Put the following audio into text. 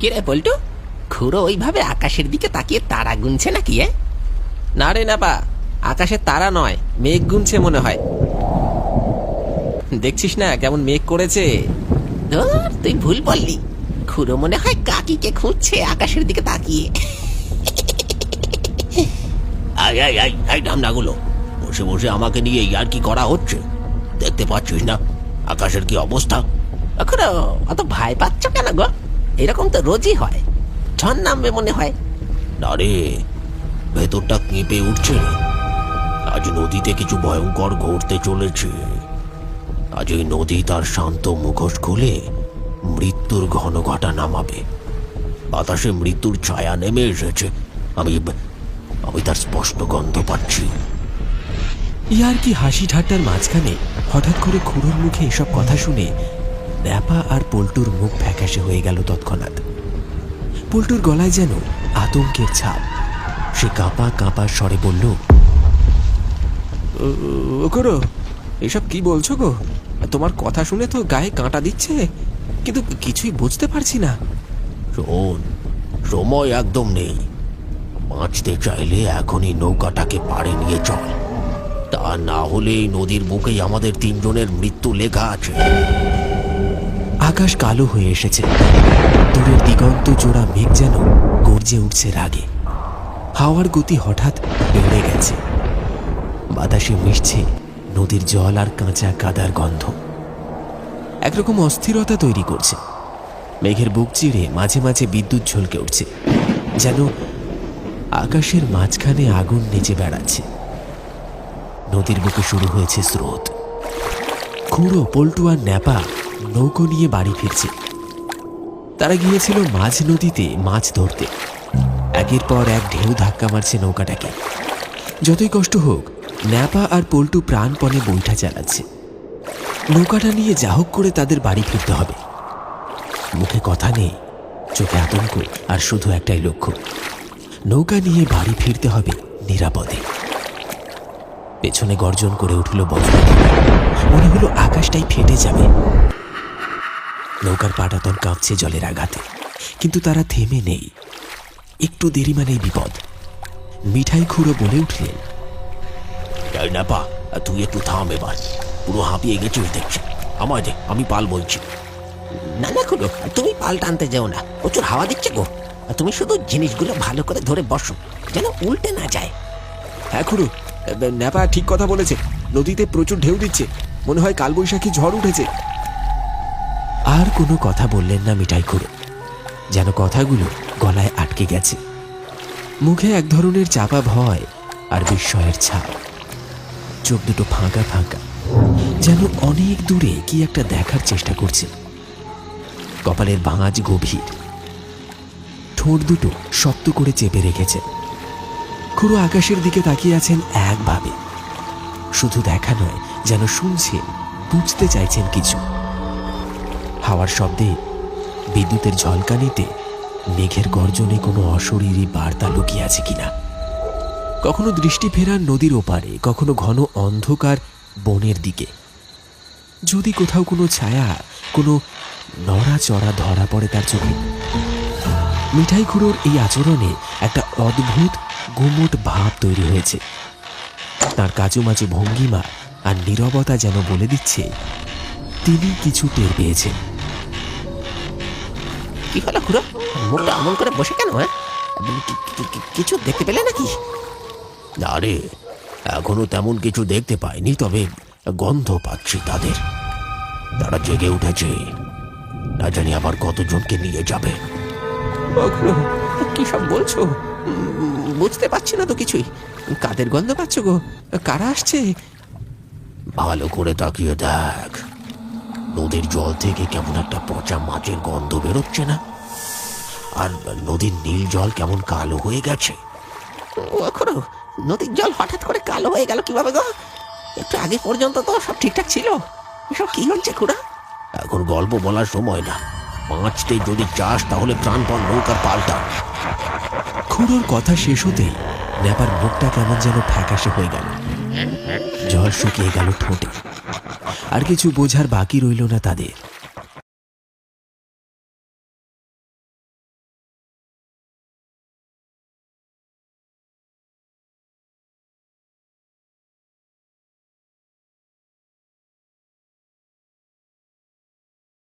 কিরে পল্টু? খুড়ো ওইভাবে আকাশের দিকে তাকিয়ে তারা গুনছে নাকি এ? না রে নাপা আকাশে তারা নয় মেঘ গুনছে মনে হয়। দেখছিস না কেমন মেঘ করেছে? ধুর, তুই ভুল বললি। খুড়ো মনে হয় কাকিকে খুঁজছে আকাশের দিকে তাকিয়ে। আই আই আই আই ঢামনাগুলো বসে বসে আমাকে নিয়ে আর কি করা হচ্ছে? দেখতে পাচ্ছিস না আকাশের কি অবস্থা? খুড়ো অত ভয় পাচ্ছ কেন গো? এরকম তো রোজই হয়। ঝড় নামবে মনে হয়। না রে ভেতরটা কেঁপে উঠছে আজ নদীতে কিছু ভয়ঙ্কর ঘটতে চলেছে। আজ ওই নদী তার শান্ত মুখোশ খুলে মৃত্যুর ঘন ঘটা নামাবে। বাতাসে মৃত্যুর ছায়া নেমে এসেছে। আমি আমি তার স্পষ্ট গন্ধ পাচ্ছি। ইয়ার কি হাসি ঠাট্টার মাঝখানে হঠাৎ করে খুড়োর মুখে এসব কথা শুনে ন্যাপা আর পল্টুর মুখ ফ্যাকাশে হয়ে গেল তৎক্ষণাৎ। পল্টুর গলায় যেন আতঙ্কের ছাপ। সে কাঁপা কাঁপা স্বরে বলল করো, এসব কি বলছো গো? তোমার কথা শুনে তো গায়ে কাঁটা দিচ্ছে, কিন্তু কিছুই বুঝতে পারছি না। শোন, সময় একদম নেই। বাঁচতে চাইলে এখনই নৌকাটাকে পাড়ে নিয়ে চল। তা না হলে এই নদীর বুকেই আমাদের তিনজনের মৃত্যু লেখা আছে। আকাশ কালো হয়ে এসেছে। দূরের দিগন্ত জোড়া মেঘ যেন গর্জে উঠছে রাগে। হাওয়ার গতি হঠাৎ বেড়ে গেছে। বাতাসে মিশছে নদীর জল আর কাঁচা কাদার গন্ধ। একরকম অস্থিরতা তৈরি করছে। মেঘের বুক চিড়ে মাঝে মাঝে বিদ্যুৎ ঝলকে উঠছে। যেন আকাশের মাঝখানে আগুন নেচে বেড়াচ্ছে। নদীর বুকে শুরু হয়েছে স্রোত। খুঁড়ো, পল্টু আর ন্যাপা নৌকো নিয়ে বাড়ি ফিরছে। তারা গিয়েছিল মাঝ নদীতে মাছ ধরতে। একের পর এক ঢেউ ধাক্কা মারছে নৌকাটাকে। যতই কষ্ট হোক, ন্যাপা আর পল্টু প্রাণপণে বৈঠা চালাচ্ছে। নৌকাটা নিয়ে যা হোক করে তাদের বাড়ি ফিরতে হবে। মুখে কথা নেই, চোখে আতঙ্ক আর শুধু একটাই লক্ষ্য, নৌকা নিয়ে বাড়ি ফিরতে হবে নিরাপদে। পেছনে গর্জন করে উঠল বজ্র। মনে হলো আকাশটাই ফেটে যাবে। নৌকার পাটাতন কাঁপছে জলের আঘাতে। কিন্তু তারা থেমে নেই। একটু দেরি মানেই বিপদ। মিঠাই খুঁড়ো বলে উঠলেন তাই না তুই একটু থাম এবার। পুরো হাঁপিয়ে গেছিস দেখছি। আমায় দে, আমি পাল বলছি। না না খুড়ো, তুমি পাল টানতে যেও না। প্রচুর হাওয়া দিচ্ছে গো। তুমি শুধু জিনিসগুলো ভালো করে ধরে বসো, যেন উল্টে না যায়। হ্যাঁ খুড়ো ন্যাপা ঠিক কথা বলেছে। নদীতে প্রচুর ঢেউ দিচ্ছে। মনে হয় কালবৈশাখী ঝড় উঠেছে। আর কোনো কথা বললেন না মিঠাই খুঁড়ো। যেন কথাগুলো গলায় আটকে গেছে। মুখে এক ধরনের চাপা ভয় আর বিস্ময়ের ছাপ। চোখ দুটো ফাঁকা ফাঁকা। যেন অনেক দূরে কি একটা দেখার চেষ্টা করছে। কপালের বাঁজ গভীর। ঠোঁট দুটো শক্ত করে চেপে রেখেছে। খুড়ো আকাশের দিকে তাকিয়ে আছেন একভাবে। শুধু দেখা নয়, যেন শুনছেন, বুঝতে চাইছেন কিছু। হাওয়ার শব্দে বিদ্যুতের ঝলকানিতে মেঘের গর্জনে কোনো অশরীরী বার্তা লুকিয়ে আছে কিনা? কখনো দৃষ্টি ফেরান নদীর ওপারে, কখনো ঘন অন্ধকার বনের দিকে। যদি কোথাও কোনো ছায়া, কোনো নড়াচড়া ধরা পড়ে তার চোখে। মিঠাই খুঁড়োর এই আচরণে একটা অদ্ভুত গুমট ভাব তৈরি হয়েছে। তার কাচুমাচু ভঙ্গিমা আর নীরবতা যেন বলে দিচ্ছে, তিনি কিছু টের পেয়েছেন। কি হলো খুড়ো? মুখটা অমন করে বসে কেন হ্যাঁ? কিছু দেখতে পেলে নাকি? না রে এখনও তেমন কিছু দেখতে পাইনি তবে গন্ধ পাচ্ছি তাদের। তারা জেগে উঠেছে। না জানি আবার কতজনকে নিয়ে যাবে। কি সব বলছো? বুঝতে পারছি না তো কিছুই। কাদের গন্ধ পাচ্ছ গো? কারা আসছে? ভালো করে তাকিয়ে দেখ। নদীর জল থেকে কেমন একটা পচা মাছের গন্ধ বেরোচ্ছে না? আর নদীর নীল জল কেমন কালো হয়ে গেছে? নদীর জল হঠাৎ করে কালো হয়ে গেল কীভাবে গো? একটু আগে পর্যন্ত তো সব ঠিকঠাক ছিল। এসব কি হচ্ছে খুড়া? এখন গল্প বলার সময় না। বাঁচতে যদি চাস তাহলে প্রাণপণ নৌকার পাল্টা। খুড়োর কথা শেষ হতেই ন্যাপার মুখটা কেমন যেন ফ্যাকাশে হয়ে গেল। জল শুকিয়ে গেল ঠোঁটে। আর কিছু বোঝার বাকি রইল না তাদের।